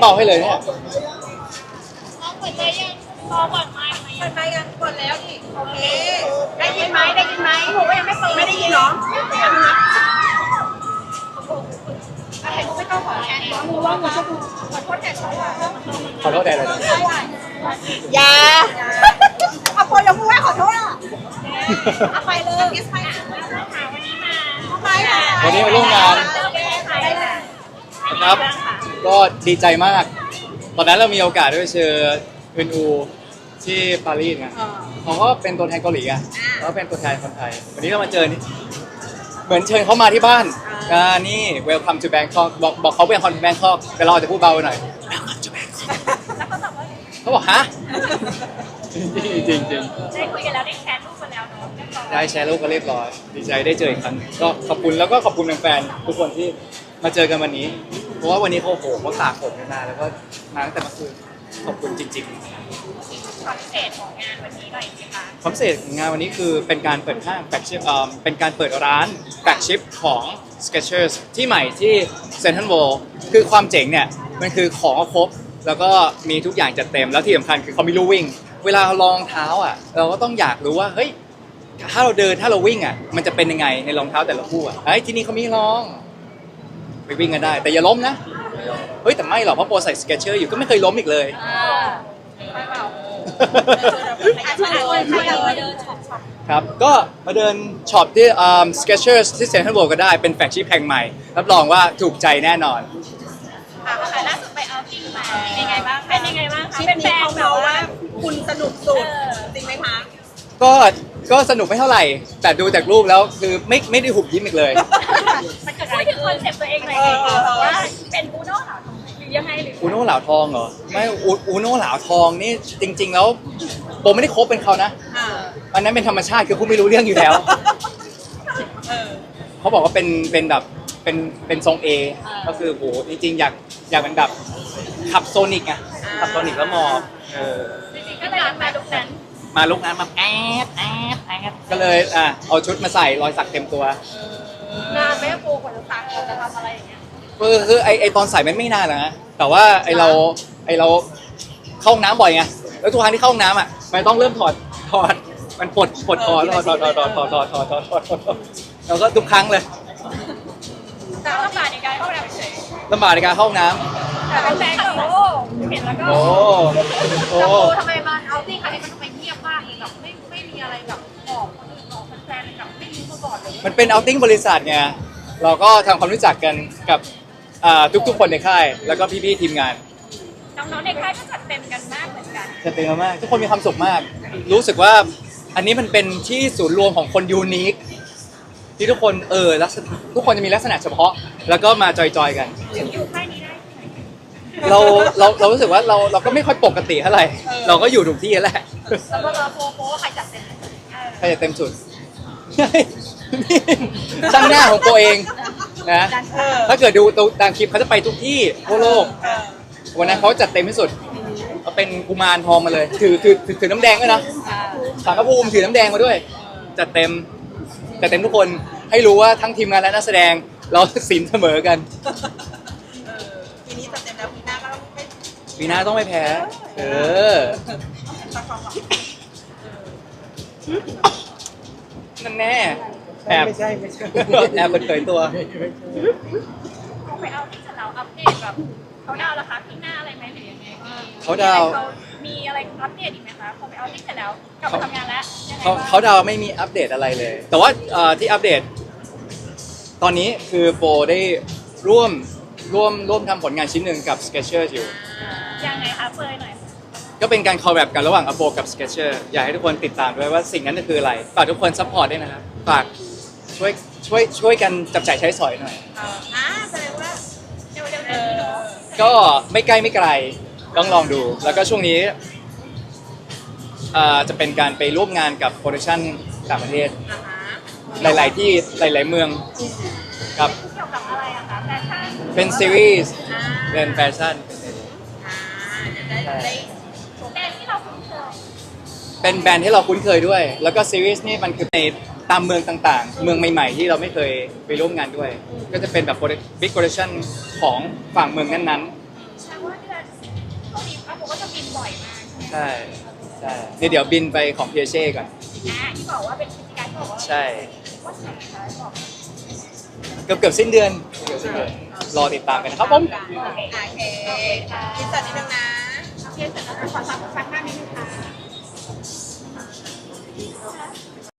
เบาให้เลยเนี่ยน้องเปิดใจยังรอก่อนไหมไหมเปิดไปกันกดแล้วนี่โอเคได้ยินไหมได้ยินไหมผมก็ยังไม่เปิดไม่ได้ยินหรออะไรก็ไม่ต้องขอแทนมือว่างมือชั่วโมงขอโทษแทนเขาอะขอโทษแทนเลยอย่าเอาคนยกมือไหว้ขอโทษอะเอาไปเลยไปวันนี้มาวันนี้มาร่วมงานได้ค่ะครับ ก็ดีใจมาก ตอนนั้นเรามีโอกาสได้ไปเจออึนอูที่ปารีสไงเขาก็เป็นตัวแทนเกาหลีไงแล้วก็เป็นตัวแทนคนไทย วันนี้เรามาเจอนี่เหมือนเชิญเขามาที่บ้านอ่านี่ welcome to Bangkok บอกบอกเขา welcome to Bangkok แต่เราอาจจะพูดเบาไปหน่อย welcome to Bangkok เขาบอกฮะจริงจริงจริงได้คุยกันแล้วได้แชร์รูปกันแล้วเนาะเรียบร้อยได้แชร์รูปกันเรียบร้อย ดีใจได้เจออีกครั้งหนึ่งก็ขอบคุณแล้วก็ขอบคุณแฟนๆทุกคนที่มาเจอกันวันนี้ เพราะว่าวันนี้เขาโหเขาตากฝนกันมาแล้วก็มาตั้งแต่เมื่อคืนขอบคุณจริง ๆ ความพิเศษของงานวันนี้หน่อยสิคะความพิเศษของงานวันนี้คือเป็นการเปิดห้างแฟกชิปเป็นการเปิดร้านแฟกชิปของ Skechers ที่ใหม่ที่ Central World คือความเจ๋งเนี่ย มันคือของครบ แล้วก็มีทุกอย่างจัดเต็ม แล้วที่สำคัญคือเขามีลู่วิ่ง เวลาเราลองเท้าอะ เราก็ต้องอยากรู้ว่า เฮ้ย ถ้าเราเดินถ้าเราวิ่งอะ มันจะเป็นยังไงในรองเท้าแต่ละคู่อะเฮ้ยที่นี่เขามีลอง ไปวิ่งกันได้ แต่อย่าล้มนะ เฮ้ยแต่ไม่หรอกเพราะโปรใส่ Skechers อยู่ก็ไม่เคยล้มอีกเลยไปเปล่าช่วยเลยช่วยเลยครับ ก็มาเดินช็อปที่อ่า Skechers ที่เซ็นทรัลเวิลด์ก็ได้เป็นแฟลกชิพแห่งใหม่ รับรองว่าถูกใจแน่นอนค่ะล่าสุดไปเอาท์ติ้งมาเป็นยังไงบ้างเป็นยังไงบ้างคะชิปเป็นแฟนี้นเขาแบบเมาว่าว่าคุณสนุกสุดจริงไหมคะก็ก็สนุกไม่เท่าไหร่ แต่ดูจากรูปแล้วคือไม่ไม่ได้หุบยิ้มอีกเลยมันเกิดอะไรขึ้น คอนเซ็ปต์ตัวเองหน่อยสิคะแบบว่าเป็นบูโน่เหรอหรือยังไงหรืออูโน่เหลาทองเหรอไม่อูอูโน่เหลาทองนี่จริง ๆ แล้วโบไม่ได้คบเป็นเขานะอ่าอันนั้นเป็นธรรมชาติคือผู้ไม่รู้เรื่องอยู่แล้ว เออ เขาบอกว่าเป็นเป็นแบบเป็นเป็นทรงเอก็คือโหจริง ๆ อยากอยากเป็นแบบขับโซนิกไงขับโซนิกแล้วมอบเออจริงๆก็เลยมาลุกนั้นมาลุกนั้นมาแอดแอดแอดก็เลยอะเอาชุดมาใส่รอยสักเต็มตัว นานไหมโปรกว่าจะสักกว่าจะทำอะไรอย่างเงี้ยคือคือไอไอตอนใส่มันไม่นานหรอกนะแต่ว่าไอเราไอเราเข้าห้องน้ำบ่อยไงแล้วทุกครั้งที่เข้าห้องน้ำอะมันต้องเริ่มถอดถอดมันปลดปลดคอถอดถอดถอดถอดถอดถอดถอดถอดถอดถอดถอดแล้วก็ทุกครั้งเลยแต่ลำบากในการเข้าไปเฉยลำบากในการเข้าห้องน้แต่เป็นแฟนกับโอ้เห็นแล้วก็ำโอ้โอ้ มาก่อนเลยมันเป็นเอาติ้งบริษัทไงเราก็ทำความรู้จักกันกับอ่าทุกๆ คนในค่าย แล้วก็พี่ๆทีมงานน้องๆในค่ายก็จัดเต็มกันมากเหมือนกัน จะเต็มมากทุกคนมีความสุขมาก รู้สึกว่าอันนี้มันเป็นที่ศูนย์รวมของคนยูนิคที่ทุกคนเออลักษณะทุกคนจะมีลักษณะเฉพาะ แล้วก็มาจอยๆกัน อยู่ค่ายนี้ได้เราเราเรารู้สึกว่าเราเราก็ไม่ค่อยปกติเท่าไหร่เราก็อยู่ถูกที่แหละแล้วก็โปรโปใครจัดเต็มเออ ใครจะเต็มสุด ช่างหน้าของตัวเองนะเออถ้าเกิดดูตัวตามคลิปเขาจะไปทุกที่ทั่วโลกเออวันนั้นเขาจัดเต็มที่สุดเขาเป็นกุมารทองมาเลยถือถือถือถือน้ำแดงด้วยนะสังกภูมิถือน้ำแดงมาด้วย จัดเต็มจัดเต็มทุกคนให้รู้ว่าทั้งทีมงานและนักแสดงเราสินเสมอกันเออปีนี้จัดเต็มแล้วปีหน้าก็ต้องไม่ปีหน้าต้องไม่แพ้ เออ นั่นแน่แอบไม่ใช่ไม่ใช่แอบเปิดเผยตัวพอไปเอาที่เสร็จแล้วอัปเดตแบบเขาดาวน์ราคาที่หน้าอะไรไหมหรือยังไงเขาดาวน์มีอะไรอัปเดตอีกไหมคะพอไปเอาที่เสร็จแล้วกลับมาทำงานแล้วยังไงเขาบ้างเขาดาวน์ไม่มีอัปเดตอะไรเลย แต่ว่าเอ่อที่อัปเดต ตอนนี้คือโปรได้ร่วมร่วมร่วมทำผลงานชิ้นหนึ่งกับ Skechers อยู่ยังไงคะเฟยหน่อย ก็เป็นการคอลแลบกันระหว่าง a p o กับ Skechers อยากให้ทุกคนติดตามด้วยว่าสิ่งนั้นคืออะไร ฝากทุกคนซัพพอร์ตด้วยนะครับ ฝากช่วยช่วยช่วยกันจับจ่ายใช้สอยหน่อย เอออ่าแสดงว่าเร็วๆนี้เนาะก็ไม่ใกล้ไม่ไกลต้องลองดู แล้วก็ช่วงนี้อ่าจะเป็นการไปร่วมงานกับโปรดักชั่นต่างประเทศ อ่าฮะหลาย ๆ ที่หลาย ๆ เมืองครับ เกี่ยวกับอะไรอะคะแฟชั่นเป็นซีรีส์อ่าเป็นแฟชั่น อ่าเดี๋ยวได้ได้ เป็นแบรนด์ที่เราคุ้นเคยด้วย แล้วก็ซีรีส์นี่มันคือในตามเมืองต่างๆ เมืองใหม่ ๆ ที่เราไม่เคยไปร่วมงานด้วย ก็จะเป็นแบบบิ๊กโปรดักชั่นของฝั่งเมืองนั้นใช่ว่าเดือนช่วงนี้เขาบอกว่าจะบินบ่อยมากใช่ใช่นี่เดี๋ยวบินไปของเพียเช่ก่อน นะที่บอกว่าเป็นกิจการที่บอกว่าใช่ ว่าไหนคะบอกเกือบเกือบสิ้นเดือนเกือบสิ้นเดือน รอติดตามกันนะครับผม โอเคอินเสิร์ตนิดนึงนะ โอเคเสร็จแล้วขอฟังฟังหน้านิดนึงค่ะ